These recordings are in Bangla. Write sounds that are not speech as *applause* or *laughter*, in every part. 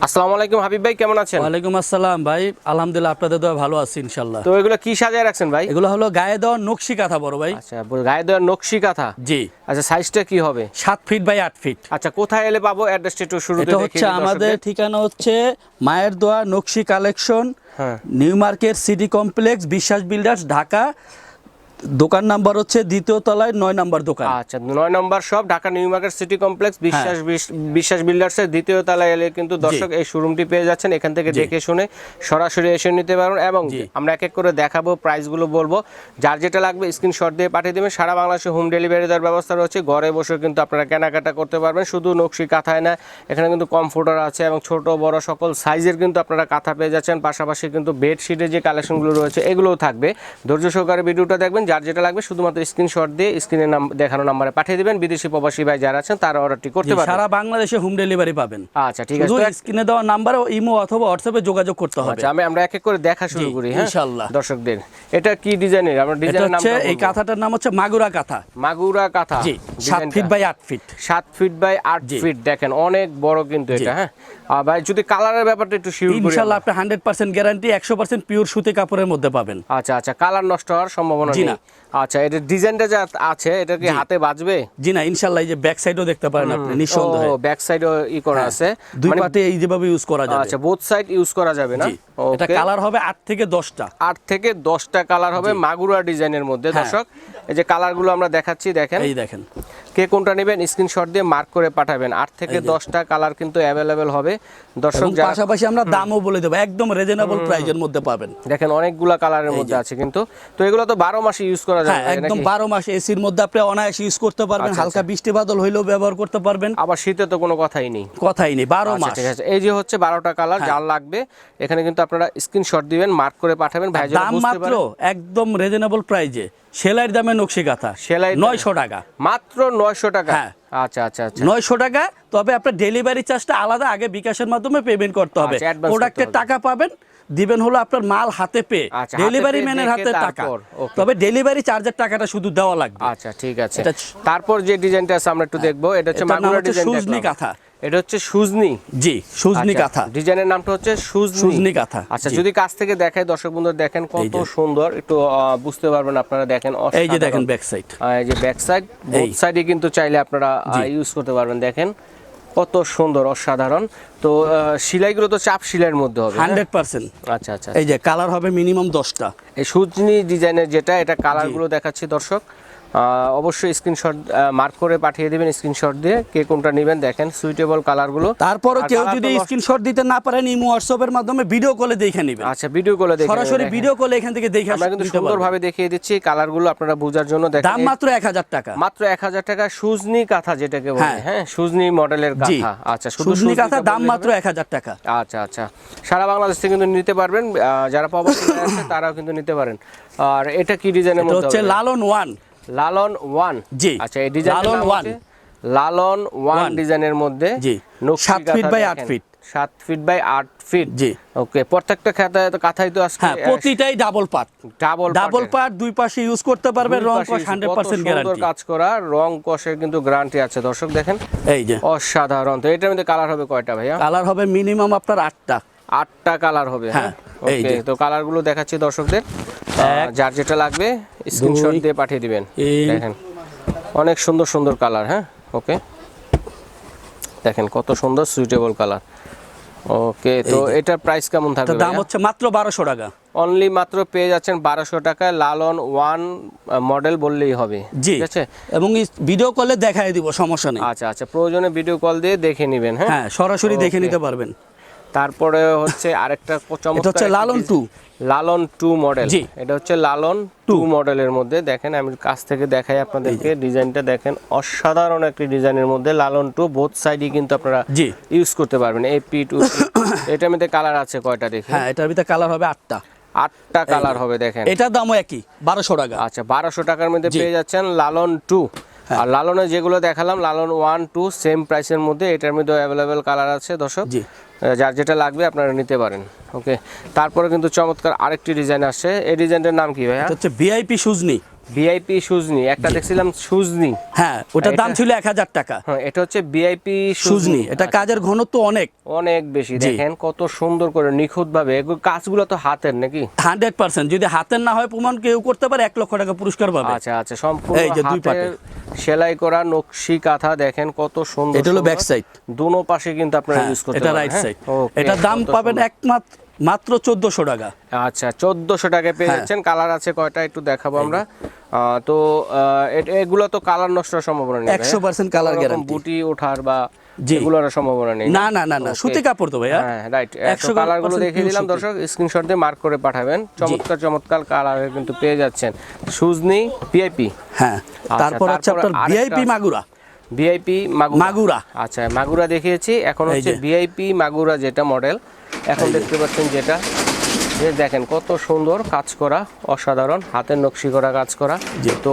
আসসালামু আলাইকুম হাবিব ভাই কেমন আছেন? ওয়ালাইকুম আসসালাম ভাই আলহামদুলিল্লাহ আপনাদের দোয়া ভালো আছি ইনশাল্লাহ তো এগুলো কি সাজায় রাখছেন ভাই? এগুলো হলো গায়ে দেওয়া নকশি কাঁথা বড় ভাই। আচ্ছা গায়ে দেওয়ার নকশি কাঁথা? জি। আচ্ছা সাইজটা কি হবে? সাত ফিট বাই আট ফিট আচ্ছা কোথায় এলে পাবো? অ্যাড্রেসটা একটু শুরুতে এটা হচ্ছে আমাদের ঠিকানা হচ্ছে মায়ের দোয়া নকশি কালেকশন হ্যাঁ। New market city complex Biswas builders Dhaka দোকান নাম্বার হচ্ছে দ্বিতীয় তলায় নয় নাম্বার দোকান। আচ্ছা নয় নম্বর সব Dhaka new market city complex বিশ্বাস বিশ- বিশ্বাস বিল্ডার্সের দ্বিতীয় তলায় এলে কিন্তু দর্শক এই শোরুমটি পেয়ে যাচ্ছেন এখান থেকে দেখে শুনে সরাসরি এসে নিতে পারবেন এবং আমরা এক এক করে দেখাবো প্রাইসগুলো বলব। যার যেটা লাগবে স্ক্রিনশট দিয়ে পাঠিয়ে দেবেন। সারা বাংলাদেশে হোম ডেলিভারি দেওয়ার ব্যবস্থা রয়েছে। ঘরে বসে কিন্তু আপনারা কেনাকাটা করতে পারবেন। শুধু নকশি কাঁথায় না এখানে কিন্তু কমফোর্টার আছে এবং ছোট বড় সকল সাইজের কিন্তু আপনারা কাঁথা পেয়ে যাচ্ছেন। পাশাপাশি কিন্তু বেডশিটের যে কালেকশনগুলো রয়েছে এগুলোও থাকবে। ধৈর্য সহকারে ভিডিওটা দেখবেন। যার যেটা লাগবে শুধুমাত্র স্ক্রিনশট দিয়ে স্ক্রিনে নাম দেখানো নাম্বারে পাঠিয়ে দিবেন। বিদেশি প্রবাসী ভাই যারা আছেন তারা অর্ডারটি করতে পারবেন সারা বাংলাদেশে হোম ডেলিভারি পাবেন। আচ্ছা ঠিক আছে। স্ক্রিনে দেওয়া নাম্বার ইমো অথবা হোয়াটসঅ্যাপে যোগাযোগ করতে হবে। আচ্ছা আমি আমরা এক এক করে দেখা শুরু করি হ্যাঁ? ইনশাআল্লাহ। দর্শকদের। এটা কি ডিজাইনের আমরা ডিজাইনের নাম হচ্ছে এই কাঁথাটার নাম হচ্ছে মাগুরা কাঁথা। মাগুরা কাঁথা। জি সাত ফিট বাই আট ফিট সাত ফিট বাই আট জি। ফিট দেখেন অনেক বড় কিন্তু এটা হ্যাঁ? আর ভাই যদি কালারের ব্যাপারটা একটু শিওর করি ইনশাল্লাহ আপনি হান্ড্রেড পার্সেন্ট গ্যারান্টি একশো পার্সেন্ট পিওর সুতি কাপড়ের মধ্যে পাবেন। আচ্ছা আচ্ছা কালার নষ্ট হওয়ার সম্ভাবনা নেই। আচ্ছা এটা ডিজাইনটা যা আছে এটা কি হাতে বাজবে? জি না ইনশাল্লাহ এই যে ব্যাক সাইডও দেখতে পারেন আপনি নিঃসন্দেহে। ও ব্যাক সাইডও ই করা আছে। দুই পাতে এই যেভাবে ইউজ করা যাবে। আচ্ছা বোথ সাইড ইউজ করা যাবে না? এটা কালার হবে আট থেকে দশটা। আট থেকে দশটা কালার হবে মাগুরা ডিজাইনের মধ্যে হ্যাঁ। দর্শক। এই যে কালারগুলো আমরা দেখাচ্ছি দেখেন। এই দেখেন। কে কোনটা নেবেন স্ক্রিনশট দিয়ে মার্ক করে পাঠাবেন। আট থেকে দশটা কালার কিন্তু অ্যাভেলেবেল হবে। দর্শক পাশাপাশি আমরা দামও বলে দেবো। একদম রিজনেবল প্রাইজের মধ্যে পাবেন। দেখেন অনেকগুলা কালারের মধ্যে আছে কিন্তু। তো এগুলো তো বারো মাসে ইউজ করা হ্যাঁ যাবে একদম? বারো মাস এসির মধ্যে আপনি অনায়াসে ইউজ করতে পারবেন। আচ্ছা, হালকা বৃষ্টি বাদল হইলেও ব্যবহার করতে পারবেন। আবার শীতে তো কোনো কথাই নেই। কথাই নেই বারো আচ্ছা, মাস। ঠিক আছে। এই যে হচ্ছে বারোটা কালার যার লাগবে এখানে কিন্তু আপনারা স্ক্রিনশট দিবেন মার্ক করে পাঠাবেন। ভাই যেন দাম মাত্র একদম রিজনেবল প্রাইজে সেলাইয়ের দামে নকশি কাঁথা সেলাই নয়শো টাকা। মাত্র নয়শো টাকা? হ্যাঁ। আচ্ছা আচ্ছা আচ্ছা। নয়শো টাকা তবে আপনার ডেলিভারি চার্জটা আলাদা আগে বিকাশের মাধ্যমে পেমেন্ট করতে হবে। আচ্ছা, প্রোডাক্টের টাকা পাবেন দিবেন হলো আপনার মাল হাতে পেয়ে। আচ্ছা, ডেলিভারি ম্যানের হাতে টাকা। তবে ডেলিভারি চার্জের টাকাটা শুধু দেওয়া লাগবে। আচ্ছা ঠিক আছে। তারপর যে ডিজাইনটা আছে আমরা একটু দেখব। এটা হচ্ছে মাগুরা ডিজাইন সুজনি কাঁথা। এটা হচ্ছে সুজনি। জি সুজনি আচ্ছা, কাঁথা ডিজাইনের নামটা হচ্ছে সুজনি। সুজনি কাঁথা, আচ্ছা যদি কাছ থেকে দেখায় দর্শক বন্ধুরা দেখেন কত সুন্দর। একটু বুঝতে পারবেন আপনারা দেখেন এই যে দেখেন ব্যাক সাইড এই যে ব্যাক সাইড বোথ সাইডে কিন্তু চাইলে আপনারা ইউজ করতে পারবেন দেখেন। কত সুন্দর অসাধারণ। তো সেলাইগুলো তো চাপ সেলাইয়ের মধ্যে হবে হ্যাঁ? Hundred percent. আচ্ছা আচ্ছা এই যে কালার হবে মিনিমাম দশটা। এই সুজনি ডিজাইনের যেটা এটা কালারগুলো দেখাচ্ছি দর্শক। অবশ্যই স্ক্রিনশট মার্ক করে পাঠিয়ে দিবেন স্ক্রিনশট দিয়ে কে কোনটা নেবেন দেখেন সুইটেবল কালারগুলো তারপরও আর কেউ যদি স্ক্রিনশট দিতে না পারেন ইমো হোয়াটসঅ্যাপের মাধ্যমে ভিডিও কলে দেখে নেবেন। আচ্ছা ভিডিও কলে দেখে সরাসরি ভিডিও কলে এখান থেকে দেখে আমরা কিন্তু। সুন্দরভাবে দেখিয়ে দিচ্ছি কালারগুলো আপনারা বোঝার জন্য দেখেন। দাম মাত্র এক হাজার টাকা। মাত্র এক হাজার টাকা সুজনি কাঁথা যেটাকে বলে। হ্যাঁ। হ্যাঁ সুজনি মডেলের কাঁথা। আচ্ছা শুধু সুজনি কাঁথা দাম মাত্র হবে? এক হাজার টাকা। আচ্ছা আচ্ছা। সারা বাংলাদেশ থেকে কিন্তু নিতে পারবেন। যারা প্রবাসী আছে তারাও কিন্তু নিতে পারেন। আর এটা কি ডিজাইনের মধ্যে হচ্ছে লালন ওয়ান। লালন ওয়ান। জি, আচ্ছা এই ডিজাইনের লালন। হচ্ছে লালন ওয়ান ডিজাইনের মধ্যে জি, নকশি সাত ফিট কাঁথা by দেখেন। আট ফিট। সাত ফিট বাই আট ফিট জি। ওকে প্রত্যেকটা খাতায় তো কাঁথাই তো আজকে হ্যাঁ প্রতিটাই double part double double part দুই পাশে ইউজ করতে পারবেন রং কস হান্ড্রেড পার্সেন্ট গ্যারান্টি সুন্দর কাজ করা রং কষের কিন্তু গ্যারান্টি আছে। দর্শক দেখেন এই যে। অসাধারণ। তো এটার মধ্যে কালার হবে কয়টা ভাইয়া? কালার হবে মিনিমাম আপনার আটটা। আটটা কালার হবে হ্যাঁ? হ্যাঁ, এই ওকে যে। তো কালারগুলো দেখাচ্ছি দর্শকদের। যার যেটা লাগবে স্ক্রিনশট দিয়ে পাঠিয়ে দিবেন। দেখেন। অনেক সুন্দর সুন্দর কালার হ্যাঁ? ওকে দেখেন কত সুন্দর সুইটেবল কালার ওকে তো এটার প্রাইস কেমন তো থাকবে দাম হচ্ছে মাত্র বারোশো টাকা। অনলি মাত্র পেয়ে যাচ্ছেন বারোশো টাকায় লালন ওয়ান মডেল বললেই হবে। জি। ঠিক আছে? এবং ভিডিও কলে দেখাই দিব সমস্যা নেই। আচ্ছা আচ্ছা। প্রয়োজনে ভিডিও কল দিয়ে দেখে নেবেন হ্যাঁ? হ্যাঁ সরাসরি দেখে নিতে পারবেন। তারপরে হচ্ছে আরেকটা চমৎকার হচ্ছে Lalon two. Lalon two model এটা হচ্ছে লালন টু। মডেলের মধ্যে। দেখেন আমি কাছ থেকে দেখাই আপনাদেরকে। ডিজাইনটা দেখেন অসাধারণ একটি ডিজাইনের মধ্যে লালন টু। বোথ সাইডই কিন্তু আপনারা ইউজ করতে পারবেন। এই পি টু এটার মধ্যে কালার আছে কয়টা দেখে? হ্যাঁ এটার ভিতরে কালার হবে আটটা। আটটা কালার হবে দেখেন। এটার দামও একই বারোশো টাকা। আচ্ছা বারোশো টাকার মধ্যে। পেয়ে যাচ্ছেন লালন টু। আর লালনে যেগুলো দেখালাম লালন ওয়ান টু সেম প্রাইসের মধ্যে এটার মধ্যে অ্যাভেলেবেল কালার আছে দর্শক। জি। যার যেটা লাগবে আপনারা নিতে পারেন ওকে তারপরে কিন্তু চমৎকার আরেকটি ডিজাইন আসছে। এই ডিজাইনটার নাম কি ভাইয়া? এটা হচ্ছে ভিআইপি সুজনি ভিআইপি সুজনি একটা দেখছিলাম সুজনি হ্যাঁ ওটার দাম ছিল এক হাজার টাকা। হ্যাঁ এটা হচ্ছে ভিআইপি সুজনি এটা কাজের ঘনত্ব অনেক। অনেক বেশি দেখেন কত সুন্দর করে নিখুঁত ভাবে কাজগুলো তো হাতের নাকি? হান্ড্রেড পার্সেন্ট যদি হাতের না হয় প্রমাণ কেউ করতে পারে এক লক্ষ টাকা পুরস্কার পাবে। আচ্ছা আচ্ছা সম্পূর্ণ এই যে দুই সেলাই করা নকশি কাঁথা দেখেন কত সুন্দর এটা হলো back side। দুনো পাশে কিন্তু আপনারা হ্যাঁ ইউজ করতে এটা রাইট হ্যাঁ? সাইড এটার দাম পাবেন একমাত্র মাত্র চোদ্দশো টাকা। আচ্ছা চোদ্দশো টাকা পেয়ে হ্যাঁ। যাচ্ছেন। কালার আছে কয়টা একটু দেখাবো আমরা। তো এগুলো তো কালার নষ্ট সম্ভাবনা নেই 100% colour কোনো রকম guarantee। বুটি ওঠার বা জি। এগুলোর সম্ভাবনা নেই না না না না সুতি কাপড় তো ভাইয়া। হ্যাঁ রাইট একশো কালারগুলো দেখিয়ে দিলাম। দর্শক স্ক্রিনশট দিয়ে মার্ক করে পাঠাবেন। চমৎকার চমৎকার কালারের কিন্তু পেয়ে যাচ্ছেন। সুজনি ভিআইপি হ্যাঁ তারপর হচ্ছে আপনার ভিআইপি। মাগুরা। ভিআইপি মাগুরা। আচ্ছা মাগুরা দেখিয়েছি। এখন হচ্ছে ভিআইপি মাগুরা যেটা মডেল এখন দেখতে পাচ্ছেন যেটা যে দেখেন কত সুন্দর কাজ করা অসাধারণ হাতের নকশি করা কাজ করা। তো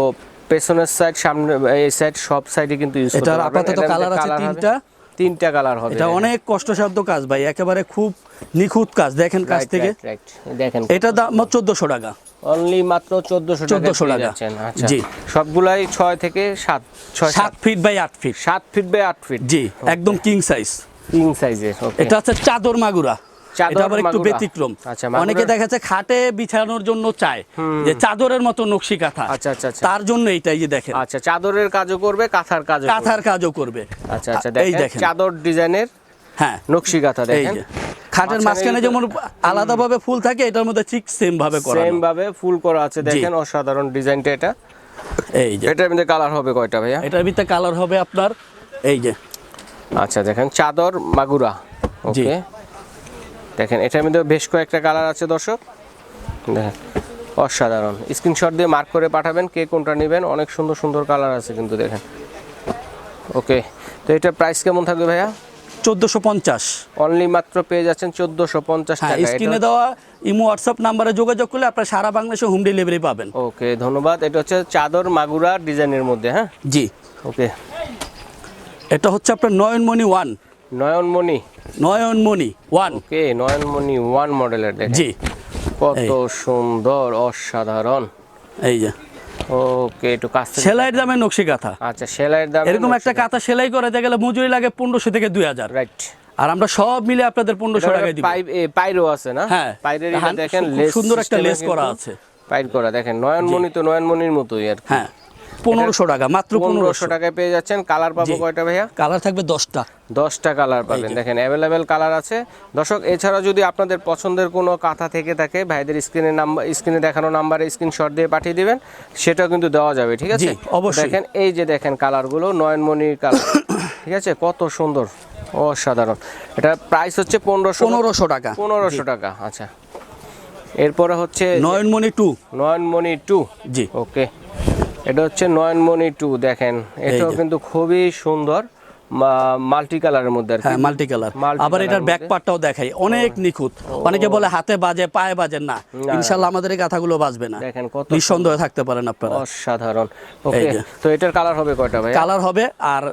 পেছনের সাইড সামনে এই সাইড সব সাইডে কিন্তু ইউজ পারবেন। আপাতত কালার আছে তিনটা। তিনটা কালার হবে এটা অনেক কষ্টসাধ্য কাজ ভাই একেবারে খুব নিখুঁত কাজ দেখেন কাজ থেকে। দেখেন এটা দাম চোদ্দশো টাকা। অনলি মাত্র চোদ্দশো 1400 টাকা। টাকা। আচ্ছা। জি। সবগুলাই ছয় থেকে সাত ছয় সাত ফিট বাই আট ফিট সাত ফিট বাই আট ফিট জি একদম কিং সাইজ কিং সাইজের ওকে এটা হচ্ছে চাদর মাগুরা। এটা আবার একটু ব্যতিক্রম। আচ্ছা, অনেকে দেখা যাচ্ছে খাটে বিছানোর জন্য চায় যে চাদরের মতো নকশি কাঁথা। আচ্ছা, আচ্ছা। তার জন্য এইটাই যে দেখেন। আচ্ছা চাদরের কাজও করবে কাঁথার করবে। কাঁথার কাজও করবে। আচ্ছা আচ্ছা এই দেখেন। চাদর ডিজাইনের হ্যাঁ। নকশি কাঁথা দেখেন। খাটের মাঝখানে যেমন আলাদাভাবে ফুল থাকে এটার মধ্যে ঠিক সেম ভাবে করা সেম ভাবে ফুল করা আছে দেখেন অসাধারণ ডিজাইনটা এটা। এই যে। এটার মধ্যে কালার হবে কয়টা ভাইয়া? এটার ভিতরে কালার হবে আপনার এই যে। আচ্ছা দেখেন চাদর মাগুরা। জি। ওকে দেখেন এটার মধ্যে বেশ কয়েকটা কালার আছে দর্শক। দেখেন অসাধারণ। স্ক্রিনশট দিয়ে মার্ক করে পাঠাবেন কে কোনটা নেবেন। অনেক সুন্দর সুন্দর কালার আছে কিন্তু দেখেন। ওকে তো এটা প্রাইস কেমন থাকবে ভাইয়া? চোদ্দশো পঞ্চাশ। অনলি মাত্র পেয়ে যাচ্ছেন চোদ্দোশো পঞ্চাশ হ্যাঁ টাকা। স্ক্রিনে দেওয়া ইমো হোয়াটসঅ্যাপ নাম্বারে যোগাযোগ করলে আপনার সারা বাংলাদেশে হোম ডেলিভারি পাবেন। ওকে ধন্যবাদ। এটা হচ্ছে চাদর মাগুরা ডিজাইনের মধ্যে হ্যাঁ? জি। ওকে এটা হচ্ছে আপনার Nayanmoni one Nayanmoni. Nayanmoni one okay Nayanmoni one মডেলের দেখেন। জি। কত সুন্দর অসাধারণ। এই যে। ওকে একটু কাছ সেলাইয়ের দামে নকশি কাঁথা। আচ্ছা সেলাইয়ের দাম এরকম একটা কাঁথা। সেলাই করাতে গেলে মজুরি লাগে পনেরোশো থেকে দুই হাজার। রাইট আর আমরা সব মিলে আপনাদের পনেরোশো টাকা দিব। পাইপ পাইরও আছে না? হ্যাঁ। পাইরের হ্যাঁ, দেখেন সুন্দর একটা লেস করা আছে। পাইর করা। দেখেন নয়নমণি তো নয়নমণির মতোই আর হ্যাঁ। পনেরোশো টাকা মাত্র পনেরোশো টাকায় পেয়ে যাচ্ছেন। কালার পাবো। কয়টা ভাইয়া? কালার থাকবে দশটা। দশটা কালার পাবেন। দেখেন অ্যাভেলেবেল কালার আছে। দর্শক এছাড়া যদি আপনাদের পছন্দের কোনো কাঁথা থেকে থাকে ভাইদের স্ক্রিনে নাম্বার স্ক্রিনে দেখানো নাম্বারে স্ক্রিনশট দিয়ে পাঠিয়ে দিবেন। সেটাও কিন্তু দেওয়া যাবে ঠিক আছে? অবশ্যই। দেখেন এই যে দেখেন কালারগুলো নয়নমণির কালার ঠিক আছে? কত সুন্দর অসাধারণ। এটা প্রাইস হচ্ছে পনেরোশো পনেরোশো টাকা। পনেরোশো টাকা আচ্ছা। এরপরে হচ্ছে নয়নমণি টু। নয়নমণি টু। জি। ওকে এটা হচ্ছে নয়নমণি টু দেখেন। এটাও কিন্তু খুবই সুন্দর মাল্টি কালারের মধ্যে হ্যাঁ মাল্টি কালার। আবার এটার ব্যাক পার্টটাও দেখাই অনেক নিখুঁত। অনেকে বলে হাতে বাজে পায়ে বাজে না। ইনশাল্লাহ আমাদের এই কথাগুলো বাজবে না। দেখেন কত নিঃসন্দেহে থাকতে পারেন আপনারা। অসাধারণ। ওকে তো এটার কালার হবে কয়টা ভাই কালার হবে আর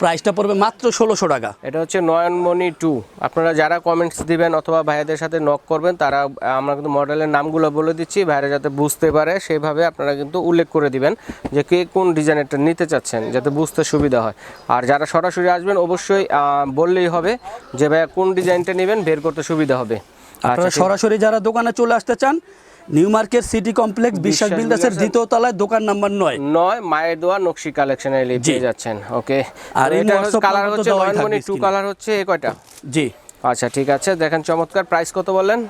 প্রাইসটা পড়বে মাত্র ষোলোশো টাকা। এটা হচ্ছে নয়নমণি টু। আপনারা যারা কমেন্টস দিবেন অথবা ভাইয়াদের সাথে নক করবেন তারা আমরা কিন্তু মডেলের নামগুলো বলে দিচ্ছি ভাইরা যাতে বুঝতে পারে সেভাবে আপনারা কিন্তু উল্লেখ করে দিবেন যে কে কোন ডিজাইনেরটা নিতে চাচ্ছেন যাতে বুঝতে সুবিধা হয়। আর যারা সরাসরি আসবেন অবশ্যই বললেই হবে যে ভাইয়া কোন ডিজাইনটা নেবেন বের করতে সুবিধা হবে। আপনারা আচ্ছা সরাসরি যারা দোকানে চলে আসতে চান নিউ মার্কেট সিটি কমপ্লেক্স বিশ্বাস বিল্ডার্সের দ্বিতীয় তলায় দোকান নাম্বার নয়। নয় মায়ের দোয়া নকশি কালেকশনে পেয়ে যাচ্ছেন ওকে আর এটা কালার হচ্ছে নয়নমণি টু কালার হচ্ছে এ কয়টা? জি। আচ্ছা ঠিক আছে দেখেন চমৎকার প্রাইস কত বললেন?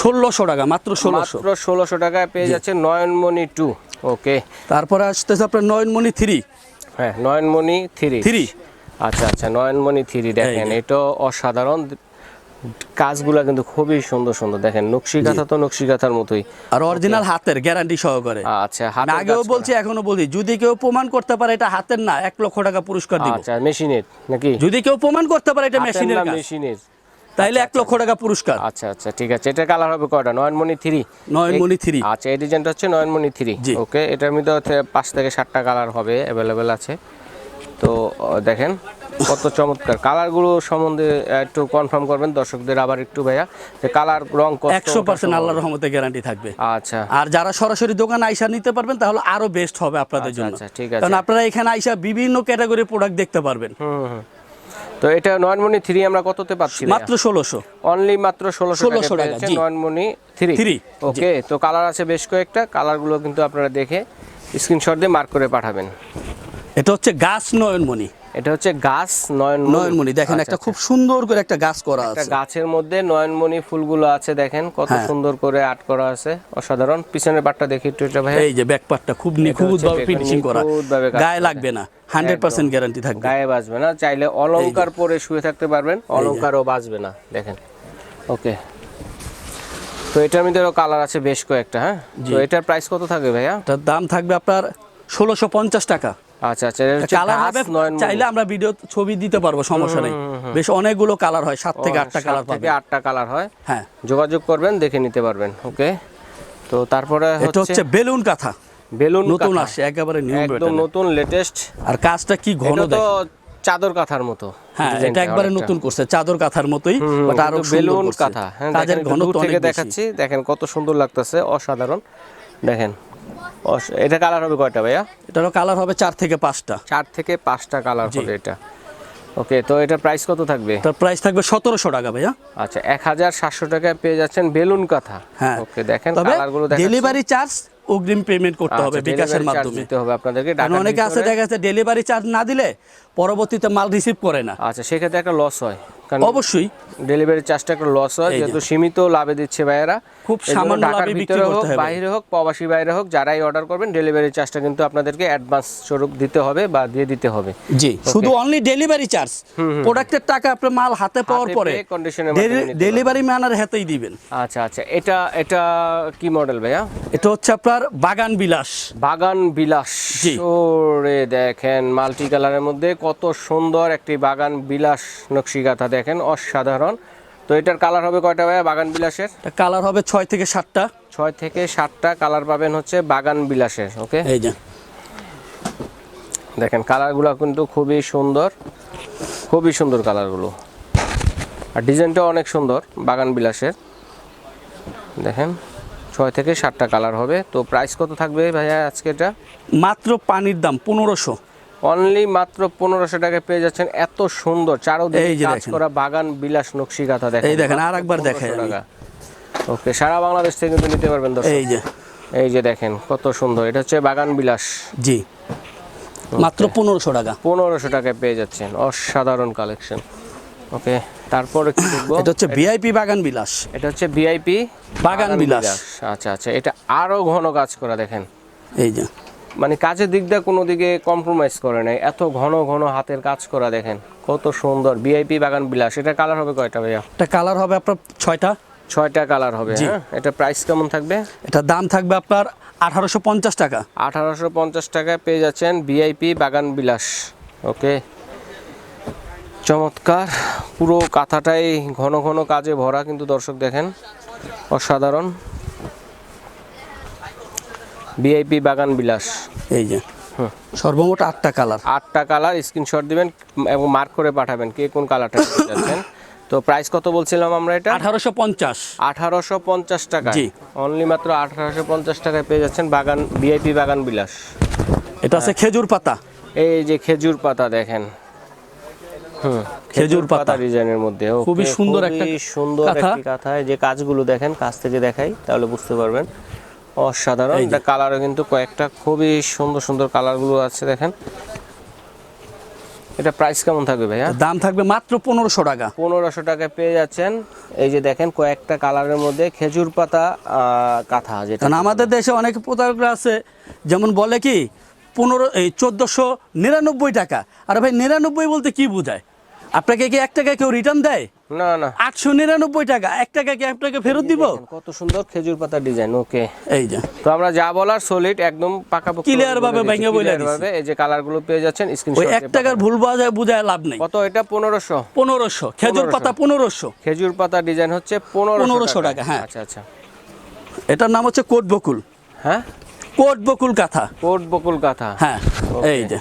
ষোলোশো টাকা মাত্র ষোলোশো। মাত্র ষোলোশো টাকায় পেয়ে যাচ্ছে নয়নমণি টু ওকে তারপরে আসতেছে আপনার নয়নমণি থ্রি হ্যাঁ নয়নমণি থ্রি থ্রি আচ্ছা আচ্ছা নয়নমণি থ্রি দেখেন এটা অসাধারণ। কাজগুলা কিন্তু খুবই সুন্দর সুন্দর। দেখেন নকশি কাঁথা তো নকশি কাঁথার মতোই। আর অরিজিনাল হাতের গ্যারান্টি সহকারে। আচ্ছা আগেও বলছি এখনও বলছি যদি কেউ প্রমাণ করতে পারে এটা হাতের না এক লক্ষ টাকা পুরস্কার দিব। আচ্ছা মেশিনের নাকি? যদি কেউ প্রমাণ করতে পারে এটা মেশিনের কাজ। মেশিনের। তাইলে এক লক্ষ টাকা পুরস্কার। আচ্ছা আচ্ছা ঠিক আছে এটা কালার হবে কয়টা? নয়নমণি থ্রি। নয়নমণি থ্রি। আচ্ছা এই ডিজাইনটা হচ্ছে নয়নমণি থ্রি। ওকে এটার মধ্যে হচ্ছে পাঁচ থেকে সাতটা কালার হবে অ্যাভেলেবেল আছে। তো দেখেন কত চমৎকার। কালারগুলো সম্বন্ধে একটু কনফার্ম করবেন দর্শকদের আবার একটু ভাইয়া যে কালার রং একশো পার্সেন্ট আল্লাহ রহমতে গ্যারান্টি থাকবে। আচ্ছা। আর যারা সরাসরি দোকানে আইসা নিতে পারবেন তাহলে আরও বেস্ট হবে আপনাদের আচ্ছা, জন্য। আচ্ছা, ঠিক আছে। কারণ আপনারা এখানে আইসা বিভিন্ন ক্যাটাগরির প্রোডাক্ট দেখতে পারবেন। হুম হুম তো এটা নয়নমণি থ্রি আমরা কততে পাচ্ছি মাত্র ষোলোশো। অনলি মাত্র ষোলোশো 1600 টাকা নয়নমণি থ্রি Three, ওকে তো কালার আছে বেশ কয়েকটা কালারগুলো কিন্তু আপনারা দেখে স্ক্রিনশট দিয়ে মার্ক করে পাঠাবেন। এটা হচ্ছে গাছ নয়নমণি। এটা হচ্ছে গাছ নয়ন নয়নমণি দেখেন একটা খুব সুন্দর করে একটা গাছ করা আছে। গাছের মধ্যে নয়নমণি ফুলগুলো আছে দেখেন কত হ্যাঁ। সুন্দর করে আর্ট করা আছে অসাধারণ। পিছনের পাটটা দেখি একটু এটা ভাই এই যে ব্যাক পার্টটা খুব নিখুঁত ভাবে ফিনিশিং করা। গায়ে। লাগবে না হান্ড্রেড পার্সেন্ট গ্যারান্টি থাকবে। গায়ে বাজবে না চাইলে অলংকার পরে শুয়ে থাকতে পারবেন অলংকারও বাজবে না দেখেন। ওকে। তো এটার মধ্যে কালার আছে বেশ কয়েকটা হ্যাঁ? তো এটার প্রাইস কত থাকবে ভাইয়া? এটার দাম থাকবে আপনার ষোলোশো পঞ্চাশ টাকা। আচ্ছা আচ্ছা কালার হবে চাইলে আমরা ভিডিও ছবি দিতে পারব সমস্যা নেই। বেশ অনেকগুলো কালার হয় সাত থেকে আটটা কালার থেকে আটটা কালার হয়। হ্যাঁ। যোগাযোগ করবেন দেখে নিতে পারবেন ওকে? তো তারপরে এটা হচ্ছে বেলুন কাঁথা। বেলুন নতুন। আসছে একেবারে নিউ একদম নতুন লেটেস্ট আর কাজটা কি ঘন তো দেয় চাদর কাঁথার মতো হ্যাঁ এটা একবারে নতুন করছে চাদর কাঁথার মতোই বাট আরও বেলুন কাঁথা হ্যাঁ কাজের ঘনত্ব অনেক দেখাচ্ছি দেখেন কত সুন্দর লাগতেছে অসাধারণ। দেখেন এটা কালার হবে কয়টা ভাইয়া? এটারও কালার হবে চার থেকে পাঁচটা। চার থেকে পাঁচটা কালার হবে এটা। ওকে তো এটা প্রাইস কত থাকবে? তার প্রাইস থাকবে সতেরোশো টাকা ভাইয়া। আচ্ছা এক হাজার সাতশো টাকায় পেয়ে যাচ্ছেন বেলুন কাঁথা। হ্যাঁ। ওকে দেখেন কালারগুলো ডেলিভারি চার্জ অগ্রিম পেমেন্ট করতে হবে বিকাশের মাধ্যমে। দিতে হবে আপনাদেরকে অনেকে আছে দেখা যাচ্ছে ডেলিভারি চার্জ না দিলে পরবর্তীতে মাল রিসিভ করে না। আচ্ছা সেক্ষেত্রে একটা লস হয়। কারণ অবশ্যই। ডেলিভারি চার্জটা একটা লস হয় যেহেতু সীমিত লাভে দিচ্ছে ভাইয়েরা। খুব সামান্য ঢাকার ভিতরে হোক। বাইরে হোক প্রবাসী বাইরে হোক যারাই অর্ডার করবেন ডেলিভারি চার্জটা কিন্তু আপনাদেরকে অ্যাডভান্স স্বরূপ দিতে হবে বা দিয়ে দিতে হবে। জি শুধু অনলি ডেলিভারি চার্জ প্রোডাক্টের টাকা আপনি মাল হাতে পাওয়ার পরে। ডেলিভারি ম্যানের হাতেই দিবেন। আচ্ছা আচ্ছা এটা এটা কি মডেল ভাইয়া? এটা হচ্ছে আপনার বাগান বিলাস। বাগান বিলাস। জি। ওরে দেখেন মাল্টি কালারের মধ্যে কত সুন্দর একটি বাগান বিলাস নকশিকাথা দেখেন অসাধারণ। তো এটার কালার হবে কয়টা ভাইয়া? বাগান বিলাসের? কালার হবে ছয় থেকে সাতটা। ছয় থেকে সাতটা কালার পাবেন হচ্ছে বাগান বিলাসের ওকে এই যে। দেখেন কালারগুলো কিন্তু খুবই সুন্দর খুবই সুন্দর কালারগুলো আর ডিজাইনটাও অনেক সুন্দর বাগান বিলাসের। দেখেন ছয় থেকে সাতটা কালার হবে। তো প্রাইস কত থাকবে ভাইয়া আজকে এটা? মাত্র পানির দাম পনেরোশো। অনলি মাত্র পনেরোশো টাকায় পেয়ে যাচ্ছেন এত সুন্দর। চারোদিকে কাজ করা বাগান বিলাস নকশি কাঁথা দেখেন। এই দেখেন, আর একবার আমি। ওকে সারা বাংলাদেশ থেকে কিন্তু নিতে পারবেন দর্শক। এই যে। এই যে দেখেন কত সুন্দর। এটা হচ্ছে বাগান বিলাস। জি। মাত্র পনেরোশো টাকা। পনেরোশো টাকায় পেয়ে যাচ্ছেন। অসাধারণ কালেকশন। ওকে তারপরে কি দেখব। এটা হচ্ছে ভিআইপি বাগান বিলাস। এটা হচ্ছে ভিআইপি বাগান বিলাস। আচ্ছা আচ্ছা। এটা আরও ঘন কাজ করা দেখেন। এই যে। মানে কাজের দিক দিয়ে কোনো দিকে কম্প্রোমাইজ করে নাই। এত ঘন ঘন হাতের কাজ করা দেখেন কত সুন্দর। ভিআইপি বাগান বিলাস এটা কালার হবে কয়টা ভাইয়া? এটা কালার হবে আপনার ছয়টা। ছয়টা কালার হবে হ্যাঁ? এটা প্রাইস কেমন থাকবে? এটার দাম থাকবে আপনার আঠারোশো পঞ্চাশ টাকা। আঠারোশো পঞ্চাশ টাকায় পেয়ে যাচ্ছেন ভিআইপি বাগান বিলাস ওকে? চমৎকার পুরো কাঁথাটাই ঘন ঘন কাজে ভরা কিন্তু দর্শক দেখেন অসাধারণ। ভিআইপি বাগান বিলাস। এই যে। সর্বমোট আটটা কালার। আটটা কালার স্ক্রিনশট দিবেন এবং মার্ক করে পাঠাবেন কে কোন কালারটা নিতে যাচ্ছেন তো প্রাইস কত বলছিলাম আমরা এটা? আঠারোশো পঞ্চাশ। আঠারোশো পঞ্চাশ টাকা জি। অনলি মাত্র আঠারোশো পঞ্চাশ টাকায় পেয়ে যাচ্ছেন বাগান ভিআইপি বাগান বিলাস। এটা আছে খেজুর পাতা। এই যে খেজুর পাতা দেখেন। হুম খেজুর পাতা। ডিজাইনের মধ্যে খুবই সুন্দর একটা সুন্দর কাঁথা। একটি কাঁথায় যে কাজগুলো দেখেন কাছ থেকে দেখাই তাহলে বুঝতে পারবেন। অসাধারণ। এটা কালারও কিন্তু কয়েকটা খুবই সুন্দর সুন্দর কালারগুলো আছে দেখেন। এটা প্রাইস কেমন থাকবে ভাইয়া? দাম থাকবে মাত্র পনেরোশো টাকা। পনেরোশো টাকায় পেয়ে যাচ্ছেন। এই যে দেখেন কয়েকটা কালারের মধ্যে খেজুর পাতা কাঁথা যেটা কারণ আমাদের দেশে অনেক প্রতারকরা আছে যেমন বলে কি পনেরো এই চোদ্দোশো নিরানব্বই টাকা। আর ভাই নিরানব্বই বলতে কি বোঝায়? আপনাকে কি এক টাকা কেউ রিটার্ন দেয়? না না। আটশো নিরানব্বই টাকা। এক টাকা কি আপনাকে ফেরত দিব? কত সুন্দর খেজুর পাতা ডিজাইন ওকে এই যে। তো আমরা যা বলার সলিড একদম পাকাপোক্ত Clear ভাবে ভেঙে বলে দিচ্ছি। এই যে কালারগুলো পেয়ে যাচ্ছেন ওই স্ক্রিনশট এক টাকার ভুল বোঝায় বুঝায় লাভ নেই। কত এটা? পনেরোশো। পনেরোশো। খেজুর পাতা পনেরোশো। খেজুর পাতা ডিজাইন হচ্ছে পনেরোশো 1500 টাকা, হ্যাঁ। আচ্ছা আচ্ছা। এটার নাম হচ্ছে কোট বকুল। হ্যাঁ? কোট বকুল কাঁথা। কোট বকুল কাঁথা। হ্যাঁ এই যে।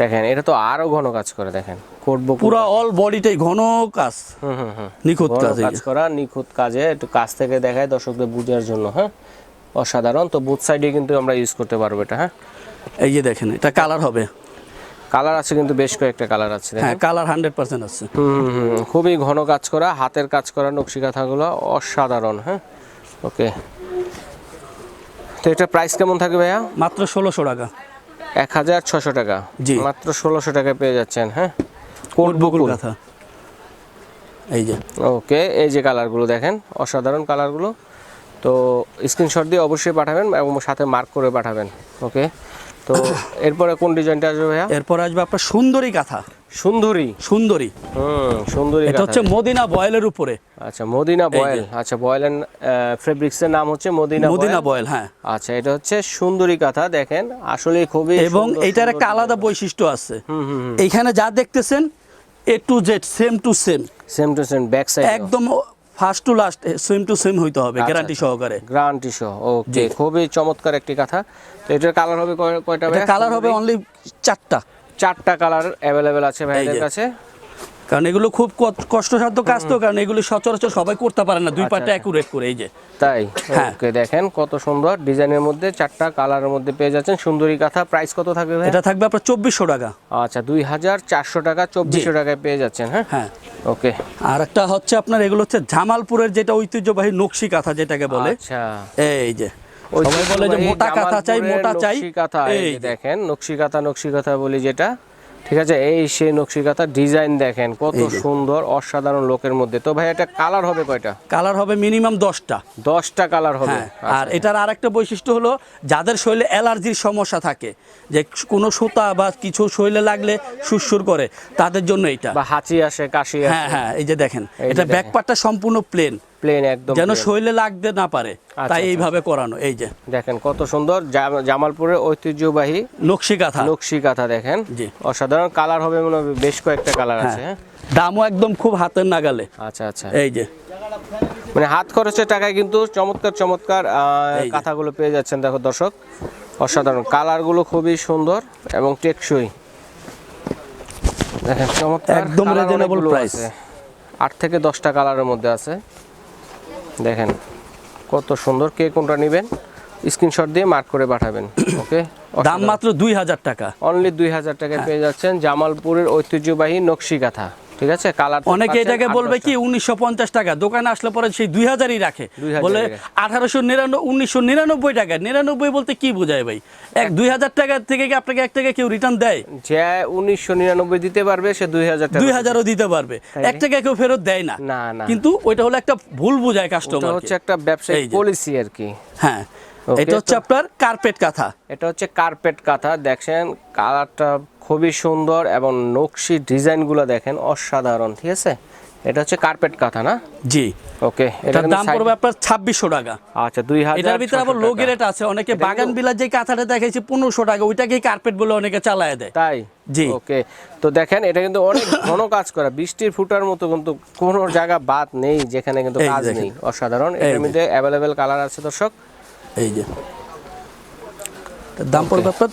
দেখেন এটা তো আরও ঘন কাজ করে দেখেন। কোট বুক পুরা অল বডিটাই ঘন কাজ। হুম হুম হুম। নিখুঁত কাজ কাজ করা নিখুঁত কাজে একটু কাছ থেকে দেখায় দর্শকদের বুঝার জন্য হ্যাঁ? অসাধারণ। তো বুথ সাইডে কিন্তু আমরা ইউজ করতে পারব এটা হ্যাঁ? এই যে দেখেন এটা কালার হবে। কালার আছে কিন্তু বেশ কয়েকটা কালার আছে হ্যাঁ কালার হান্ড্রেড পার্সেন্ট আছে। খুবই ঘন কাজ করা হাতের কাজ করা নকশি কাঁথাগুলো অসাধারণ হ্যাঁ? ওকে তো এটা প্রাইস কেমন থাকে ভাইয়া? মাত্র ষোলোশো টাকা। এক হাজার ছশো টাকা। জি। মাত্র ষোলোশো টাকায় পেয়ে যাচ্ছেন হ্যাঁ? কোট বকুল কথা এই যে। ওকে এই যে কালারগুলো দেখেন অসাধারণ কালারগুলো। তো স্ক্রিনশট দিয়ে অবশ্যই পাঠাবেন এবং সাথে মার্ক করে পাঠাবেন ওকে? তো *coughs* এরপরে কোন ডিজাইনটা আসবে ভাইয়া? এরপর আসবে আপনার সুন্দরী কাঁথা সুন্দরী? সুন্দরী। হুম সুন্দরী এটা হচ্ছে মদিনা বয়েলের উপরে। আচ্ছা মদিনা বয়েল। আচ্ছা বয়েল এন্ড ফেব্রিক্সের নাম হচ্ছে মদিনা মদিনা বয়েল বয়েল হ্যাঁ। আচ্ছা এটা হচ্ছে সুন্দরী কাঁথা দেখেন। আসলে খুবই এবং এটার একটা আলাদা বৈশিষ্ট্য আছে। হুম হুম। এইখানে যা দেখতেছেন A to Z same to same same to same back side একদম first to last same to same হইতে হবে আচ্ছা, গ্যারান্টি আচ্ছা। সহকারে। গ্যারান্টি সহ ওকে খুবই চমৎকার একটি কথা। তো এটার কালার হবে কয়টা কালার হবে অনলি চারটা। চারটা কালার অ্যাভেলেবেল আছে ভাইদের। কাছে। কারণ এগুলো খুব কষ্টসাধ্য কাজ তো কারণ এগুলো সচরাচর সবাই করতে পারে না দুই আচ্ছা, পাটটা আচ্ছা। অ্যাকুরেট করে এই যে। তাই? হ্যাঁ। ওকে দেখেন কত সুন্দর ডিজাইনের মধ্যে চারটা কালারের মধ্যে পেয়ে যাচ্ছেন। সুন্দরী কাঁথা প্রাইস কত থাকবে ভাই এটা থাকবে আপনার চব্বিশশো টাকা। আচ্ছা দুই হাজার চারশো টাকা চব্বিশশো টাকায় পেয়ে যাচ্ছেন হ্যাঁ? হ্যাঁ। ওকে। আর একটা হচ্ছে আপনার এগুলো হচ্ছে জামালপুরের যেটা ঐতিহ্যবাহী নকশি কাঁথা যেটাকে বলে। আচ্ছা। এই যে। সবাই বলে যে মোটা কাঁথা চাই মোটা চাই। কাঁথা। দেখেন নকশি কাঁথা নকশি কাঁথা বলি যেটা। ঠিক আছে? এই সে নকশি কাঁথা ডিজাইন দেখেন কত সুন্দর অসাধারণ লোকের মধ্যে। তো ভাই এটা কালার হবে কয়টা? কালার হবে মিনিমাম দশটা। দশটা কালার হবে। হ্যাঁ আর এটার আরেকটা বৈশিষ্ট্য হলো যাদের শরীরে অ্যালার্জির সমস্যা থাকে যে কোনো সুতা বা কিছু শরীরে লাগলে সুরসুর করে তাদের জন্য এটা। বা হাঁচি আসে কাশি হ্যাঁ হ্যাঁ এই যে দেখেন এটা ব্যাকপারটা সম্পূর্ণ প্লেন প্লেন একদম যেন। শরীরে লাগতে না পারে। আচ্ছা, তাই আচ্ছা। এইভাবে করানো এই যে। দেখেন কত সুন্দর। জামালপুরের ঐতিহ্যবাহী নকশি কাঁথা নকশি কাঁথা দেখেন। জি। অসাধারণ কালার হবে মনে হবে বেশ কয়েকটা কালার হ্যাঁ। আছে হ্যাঁ। দামও একদম খুব হাতের নাগালে। আচ্ছা আচ্ছা। এই যে। মানে হাত খরচের টাকায় কিন্তু চমৎকার চমৎকার কাঁথাগুলো পেয়ে যাচ্ছেন দেখো দর্শক। অসাধারণ। কালারগুলো খুবই সুন্দর এবং টেকসই। দেখেন চমৎকার একদম price। আছে। আট থেকে দশটা কালারের মধ্যে আছে। দেখেন কত সুন্দর কে কোনটা নেবেন স্ক্রিনশট দিয়ে মার্ক করে পাঠাবেন *coughs* ওকে দাম মাত্র দুই হাজার টাকা। অনলি দুই হাজার টাকায় পেয়ে যাচ্ছেন জামালপুরের ঐতিহ্যবাহী নকশি কাঁথা। ঠিক আছে? কালার অনেকে এটাকে বলবে কি উনিশশো পঞ্চাশ টাকা দোকানে আসলে পরে সেই দুই হাজারই রাখে। বলে আঠারোশো নিরানব্বই উনিশশো নিরানব্বই টাকা। নিরানব্বই বলতে কি বোঝায় ভাই? এক দুই হাজার টাকা থেকে কি আপনাকে এক টাকা কেউ রিটার্ন দেয়? যে উনিশশো নিরানব্বই দিতে পারবে সে দুই হাজার দুই হাজারও দিতে পারবে। এক টাকা কেউ ফেরত দেয় না। না কিন্তু ওইটা হলো একটা ভুল বোঝায় কাস্টমার হচ্ছে একটা ব্যবসায়িক এই পলিসি আর কি। হ্যাঁ। এটা হচ্ছে আপনার কার্পেট কাঁথা। এটা হচ্ছে কার্পেট কাঁথা দেখছেন কালারটা খুবই সুন্দর এবং নকশি ডিজাইনগুলো দেখেন অসাধারণ ঠিক আছে? এটা হচ্ছে কার্পেট কাঁথা না? জি। ওকে এটার দাম পড়বে আপনার ছাব্বিশশো টাকা। আচ্ছা দুই হাজার এটার ভিতরে আবার লো গ্রেড আছে। অনেকে বাগান বিলার যে কাঁথাটা দেখাইছে পনেরোশো টাকা ওইটাকেই কার্পেট বলে অনেকে চালায় দেয়। তাই? জি। ওকে তো দেখেন এটা কিন্তু অনেক *coughs* ঘন কাজ করা। বৃষ্টির ফুটার মতো কিন্তু কোনো জায়গা বাদ নেই যেখানে কিন্তু কাজ নেই। অসাধারণ। এই এর মধ্যে অ্যাভেলেবেল কালার আছে দর্শক। এই যে। দাম পড়বে আপনার?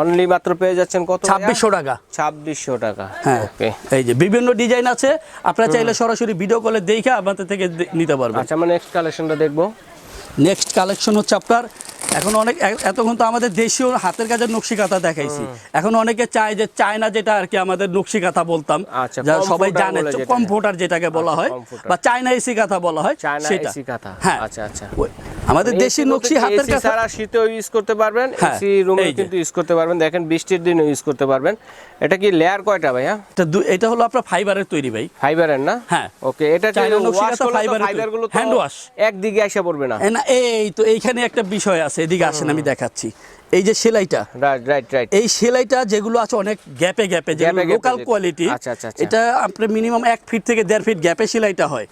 অনলি মাত্র পেয়ে যাচ্ছেন কত ছাব্বিশশো টাকা। ছাব্বিশশো টাকা। হ্যাঁ। ওকে এই যে বিভিন্ন ডিজাইন আছে। আপনারা চাইলে সরাসরি ভিডিও কলে দেখে আপনাদের থেকে নিতে পারবেন। আচ্ছা আমরা নেক্সট কালেকশনটা দেখব। নেক্সট কালেকশন হচ্ছে আপনার এখন অনেক এতক্ষণ তো আমাদের দেশীয় হাতের কাজের নকশি কাঁথা দেখাইছি। এখন অনেকে চায় যে চায়না যেটা আর কি আমাদের নকশি কাঁথা বলতাম আচ্ছা, যা সবাই জানে বলে যেটাকে। বলা হয় বা চায়না এসি কাঁথা বলা হয় সেটা। হ্যাঁ। আচ্ছা আচ্ছা। আমাদের দেশি নকশি হাতের কাঁথা সারা শীতেও ইউজ করতে পারবেন হ্যাঁ, এসি রুমে কিন্তু ইউজ করতে পারবেন। দেখেন বৃষ্টির দিনে ইউজ করতে পারবেন। এটা কি লেয়ার কয়টা ভাইয়া? এটা এটা হলো আপনার ফাইবারের তৈরি ভাই। ফাইবারের না? হ্যাঁ। ওকে এটা চায়না নকশি ওয়াশ কাঁথা fiber-এর তৈরি। ফাইবারগুলো Hand wash। একদিকে এসে পড়বে না। না এই তো এইখানে একটা বিষয় আছে এদিকে আসেন আমি দেখাচ্ছি। এই যে সেলাইটা। রাইট রাইট রাইট এই সেলাইটা যেগুলো আছে অনেক গ্যাপে গ্যাপে যেগুলো লোকাল কোয়ালিটি আচ্ছা, আচ্ছা, আচ্ছা। এটা আপনার মিনিমাম এক ফিট থেকে দেড় ফিট গ্যাপে সেলাইটা হয়।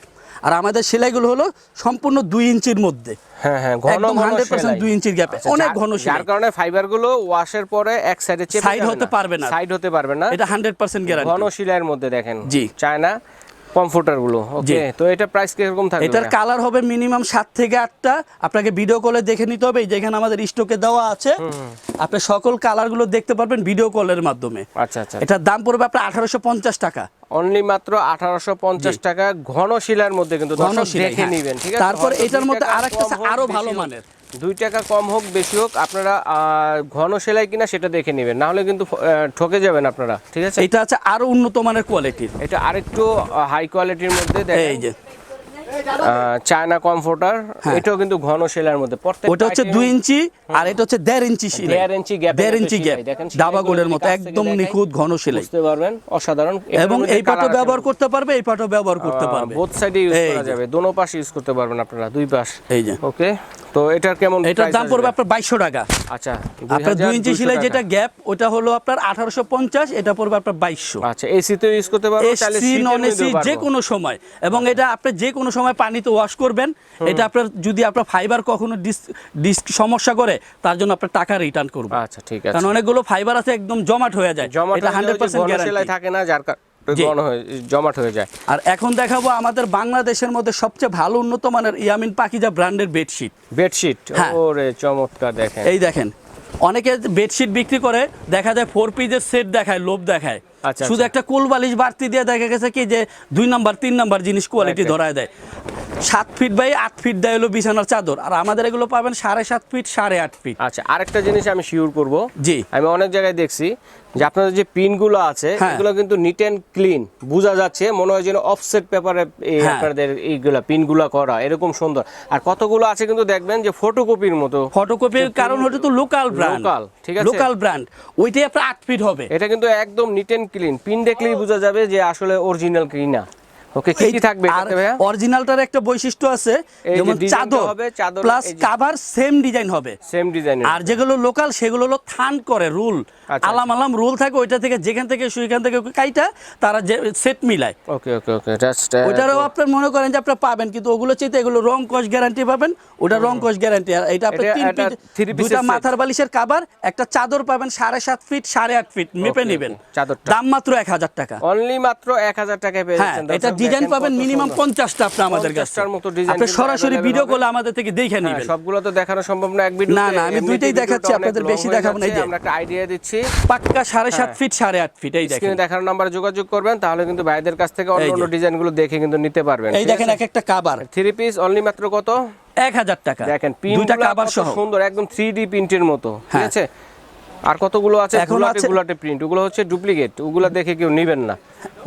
আর আমাদের সেলাইগুলো হলো সম্পূর্ণ দুই ইঞ্চির মধ্যে। হ্যাঁ হ্যাঁ একদম ঘন 100% দুই ইঞ্চির গ্যাপে আচ্ছা, অনেক ঘন যার কারণে ফাইবারগুলো ওয়াশের পরে এক সাইডে Side হতে পারবে না। সাইড হতে পারবে না। এটা হান্ড্রেড পার্সেন্ট ঘন মধ্যে দেখেন। জি। চায়না কমফোর্টারগুলো জি। ওকে তো এটা প্রাইস কীরকম থাকবে এটার কালার হবে মিনিমাম সাত থেকে আটটা। আপনাকে ভিডিও কলে দেখে নিতে হবে যেখানে আমাদের স্টকে দেওয়া আছে। আপনি সকল কালারগুলো দেখতে পারবেন ভিডিও কলের মাধ্যমে। আচ্ছা আচ্ছা। এটার দাম পড়বে আপনার আঠারোশো পঞ্চাশ টাকা। অনলি মাত্র আঠারোশো পঞ্চাশ টাকা ঘন শিলার মধ্যে কিন্তু দেখে হ্যাঁ। নিবেন ঠিক আছে? তারপর এটার মধ্যে আরেকটা আরও ভালো মানের। দুই টাকা কম হোক বেশি হোক আপনারা ঘন সেলাই কিনা সেটা দেখে নেবেন। না হলে কিন্তু ঠকে যাবেন আপনারা ঠিক আছে? এটা আছে আরও উন্নত মানের কোয়ালিটির এটা আরেকটু হাই কোয়ালিটির মধ্যে দেখেন। এই যে চায়না কমফোর্টার হ্যাঁ। এটাও কিন্তু ঘন সেলাইয়ের মধ্যে। ওটা হচ্ছে দুই ইঞ্চি আর এটা হচ্ছে দেড় ইঞ্চি সেলাই দেড় ইঞ্চি গ্যাপ দেড় ইঞ্চি গ্যাপ ডাবা গোলের মতো একদম নিখুঁত ঘন সেলাই বুঝতে পারবেন অসাধারণ। এবং এই পাটও ব্যবহার করতে পারবে এই পাটও ব্যবহার করতে পারবে। বোথ সাইডে ইউজ করা যাবে। দোনো পাশে ইউজ করতে পারবেন আপনারা দুই পাশ। এই যে। ওকে তো এটার কেমন এটার দাম পড়বে আপনার বাইশশো টাকা। আচ্ছা আপনার দুই ইঞ্চি 2200 সেলাই যেটা গ্যাপ ওটা হলো আপনার আঠারোশো পঞ্চাশ এটা পড়বে আপনার বাইশশো। আচ্ছা এসি তো ইউজ করতে পারব তাহলে এসি নন এসি যে কোনো সময়। এবং এটা আপনি যে কোনো সময় পানিতে ওয়াশ করবেন। এটা আপনার যদি আপনার ফাইবার কখনো ডিস্ক সমস্যা করে তার জন্য আপনার টাকা রিটার্ন করব। আচ্ছা ঠিক আছে। কারণ অনেকগুলো ফাইবার আছে একদম জমাট হয়ে যায়। এটা হান্ড্রেড পার্সেন্ট সেলাই গ্যারান্টি থাকে না যার জমাট হয়ে যায়। আর এখন দেখাবো আমাদের বাংলাদেশের মধ্যে সবচেয়ে ভালো উন্নত মানের ইয়ামিন পাকিজা ব্র্যান্ডের বেডশিট বেডশিট হ্যাঁ। ওরে চমৎকার দেখেন। এই দেখেন অনেকে বেডশিট বিক্রি করে দেখা যায় ফোর পিসের সেট দেখায় লোভ দেখায়। শুধু আচ্ছা। একটা কোল বালিশ বাড়তি দিয়ে দেখা গেছে কি যে দুই নাম্বার তিন নাম্বার জিনিস কোয়ালিটি. ধরায় দেয় সাত ফিট বাই আট ফিট দেয় হলো বিছানার চাদর আর আমাদের এগুলো পাবেন সাড়ে সাত ফিট সাড়ে আট ফিট আচ্ছা আরেকটা জিনিস আমি শিওর করব জি। আমি অনেক জায়গায় দেখছি যে আপনাদের যে পিনগুলো আছে হ্যাঁ। এগুলো কিন্তু নিট অ্যান্ড ক্লিন বোঝা যাচ্ছে মনে হয় যেন অফসেট পেপারে হ্যাঁ। আপনাদের এইগুলা পিনগুলো করা এরকম সুন্দর আর কতগুলো আছে কিন্তু দেখবেন যে ফটোকপির মতো ফটোকপির কারণ হচ্ছে তো লোকাল ব্র্যান্ড Local, ঠিক আছে। লোকাল ব্র্যান্ড ওইটাই আপনার আট ফিট হবে এটা কিন্তু একদম নিট অ্যান্ড ক্লিন পিন দেখলেই বোঝা যাবে যে আসলে অরিজিনাল কিনা ওকে কি কি থাকবে এটাতে ভাইয়া? অরিজিনালটার একটা বৈশিষ্ট্য আছে যেমন চাদর হবে, চাদর প্লাস কাভার সেম ডিজাইন হবে। সেম ডিজাইনের আর যেগুলো লোকাল সেগুলো হলো থান করে রুল। আচ্ছা। আলাম আলাম রুল থাকে ওইটা থেকে যেখান থেকে সেখান থেকে কাইটা তারা যে সেট মিলায়। ওকে ওকে ওকে জাস্ট ওইটারও আপনার মনে করেন যে আপনার পাবেন কিন্তু ওগুলো চেয়ে এগুলো রং কস গ্যারান্টি পাবেন ওটা রং কস গ্যারান্টি আর এটা আপনার এটা তিন পিস দুইটা মাথার বালিশের কাবার একটা চাদর পাবেন সাড়ে সাত ফিট সাড়ে আট ফিট মেপে নেবেন। চাদরটা। দাম মাত্র এক হাজার টাকা। অনলি মাত্র এক হাজার টাকায় পেয়ে হ্যাঁ যাচ্ছেন এটা ডিজাইন পাবেন মিনিমাম সুন্দর। পঞ্চাশটা আপনি আমাদের কাছে পঞ্চাশটার মতো ডিজাইন আপনি সরাসরি ভিডিও। করলে আমাদের থেকে দেখে হ্যাঁ, নেবেন সবগুলো তো দেখানো সম্ভব না এক ভিডিও না, না, আমি দুইটাই দেখাচ্ছি, আপনাদের বেশি দেখাবো না, এই যে। আমরা একটা আইডিয়া দিচ্ছি পাক্কা সাড়ে সাত হ্যাঁ। ফিট সাড়ে আট ফিট এই দেখেন স্ক্রিনে দেখানোর নাম্বারে যোগাযোগ করবেন তাহলে কিন্তু ভাইদের কাছ থেকে অন্য। অন্য ডিজাইনগুলো দেখে কিন্তু নিতে পারবেন এই দেখেন এক একটা কাবার থ্রি পিস অনলি মাত্র কত এক হাজার টাকা দেখেন পিন দুইটা কাবার সহ সুন্দর একদম থ্রি ডি প্রিন্টের মতো ঠিক হ্যাঁ। আছে আর কতগুলো আছে এখন গুলাটে আছে- গুলাটে প্রিন্ট ওগুলো হচ্ছে ডুপ্লিকেট ওগুলো দেখে কেউ নেবেন না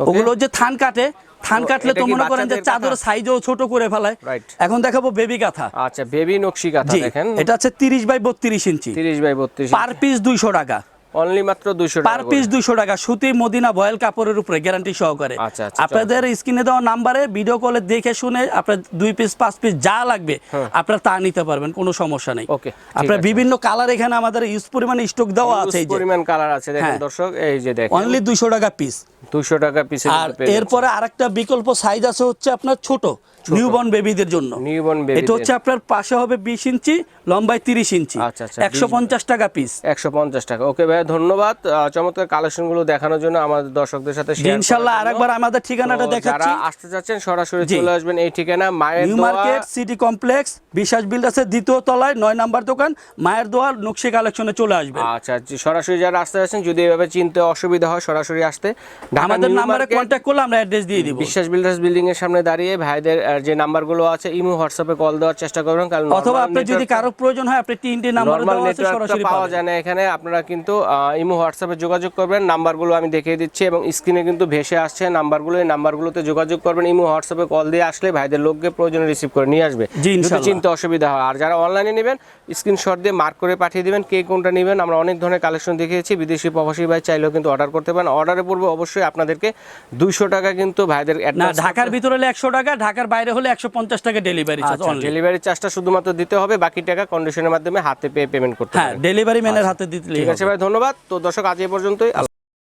ওগুলো যে থান কাটে থান কাটলে তো মনে করেন যে চাদর? সাইজও ছোট করে ফেলায়। এখন দেখাবো বেবি কাঁথা আচ্ছা বেবি নকশি কাঁথা দেখেন। এটা হচ্ছে তিরিশ বাই বত্রিশ ইঞ্চি। তিরিশ বাই বত্রিশ পার পিস দুইশো টাকা। অনলি মাত্র দুইশো পার পিস দুইশো টাকা সুতি মদিনা বয়েল কাপড়ের উপরে গ্যারান্টি সহকারে। আচ্ছা, আচ্ছা, আপনাদের স্ক্রিনে দেওয়া নাম্বারে ভিডিও কলে দেখে শুনে আপনার দুই পিস পাঁচ পিস যা লাগবে আপনারা তা নিতে পারবেন কোনো সমস্যা নেই। ঠিক আপনার বিভিন্ন কালার এখানে আমাদের ইউজ পরিমাণে স্টক দেওয়া আছে এই যে। পরিমাণ কালার আছে দেখেন হ্যাঁ। দর্শক এই যে দেখেন। অনলি দুইশো টাকা পিস দুশো টাকা পিসের আর এরপরে আরেকটা বিকল্প সাইজ আছে হচ্ছে আপনার ছোট। নিউবর্ন বেবিদের জন্য। নিউবর্ন বেবি এটা হচ্ছে আপনার পাশে হবে বিশ ইঞ্চি লম্বায় তিরিশ ইঞ্চি। আচ্ছা, আচ্ছা, একশো পঞ্চাশ টাকা পিস একশো পঞ্চাশ টাকা। ওকে ভাই ধন্যবাদ। চমৎকার কালেকশনগুলো দেখানোর জন্য আমাদের দর্শকদের সাথে ইনশাল্লাহ জন্য। আরেকবার আমাদের ঠিকানাটা দেখাচ্ছি। যারা আসতে চাচ্ছেন সরাসরি চলে আসবেন এই ঠিকানা মায়ের নিউ দোয়া মার্কেট সিটি কমপ্লেক্স বিশ্বাস বিল্ডার্সের দ্বিতীয় তলায় নয় নাম্বার দোকান মায়ের দোয়ার নকশি কালেকশনে চলে আসবে আচ্ছা সরাসরি যারা আসতে যাচ্ছেন যদি এভাবে চিনতে অসুবিধা হয় সরাসরি আসতে। আমাদের নাম্বারে কন্ট্যাক্ট করলে আমরা অ্যাড্রেস দিয়ে দিব। বিশ্বাস বিল্ডার্স বিল্ডিং এর সামনে দাঁড়িয়ে ভাইদের যে নাম্বারগুলো আছে ইমো হোয়াটসঅ্যাপে কল দেওয়ার চেষ্টা করবেন কারণ অথবা আপনার যদি কারও প্রয়োজন হয় আপনি তিনটে নাম্বার দেওয়া আছে সরাসরি পাওয়া যায় না এখানে। আপনারা কিন্তু ইমো হোয়াটসঅ্যাপে যোগাযোগ করবেন নাম্বারগুলো আমি দেখিয়ে দিচ্ছি এবং স্ক্রিনে কিন্তু ভেসে আসছে নাম্বারগুলো। এই নাম্বারগুলোতে যোগাযোগ করবেন ইমো হোয়াটসঅ্যাপে কল দিয়ে আসলে ভাইদের লোককে প্রয়োজনে রিসিভ করে নিয়ে আসবে। যদি। চিনতে অসুবিধা হয় আর যারা অনলাইনে নেবেন স্ক্রিনশট দিয়ে মার্ক করে পাঠিয়ে দিবেন কে কোনটা নেবেন। আমরা অনেক ধরনের কালেকশন দেখিয়েছি বিদেশি প্রবাসী ভাই চাইলেও কিন্তু অর্ডার করতে পারেন। অর্ডারে পূর্বে অবশ্যই আপনাদেরকে দুইশো টাকা কিন্তু ভাইদের ঢাকার ভিতরে একশো টাকা ঢাকার বাইরে হলে একশো পঞ্চাশ টাকা ডেলিভারি চার্জ আচ্ছা ডেলিভারি চার্জটা শুধুমাত্র দিতে হবে বাকি টাকা কন্ডিশনের মাধ্যমে হাতে পেয়ে পেমেন্ট করতে হ্যাঁ হবে। ডেলিভারি ম্যানের হাতে দিতে ঠিক আছে ভাই ধন্যবাদ। তো দর্শক আজ এই পর্যন্তই।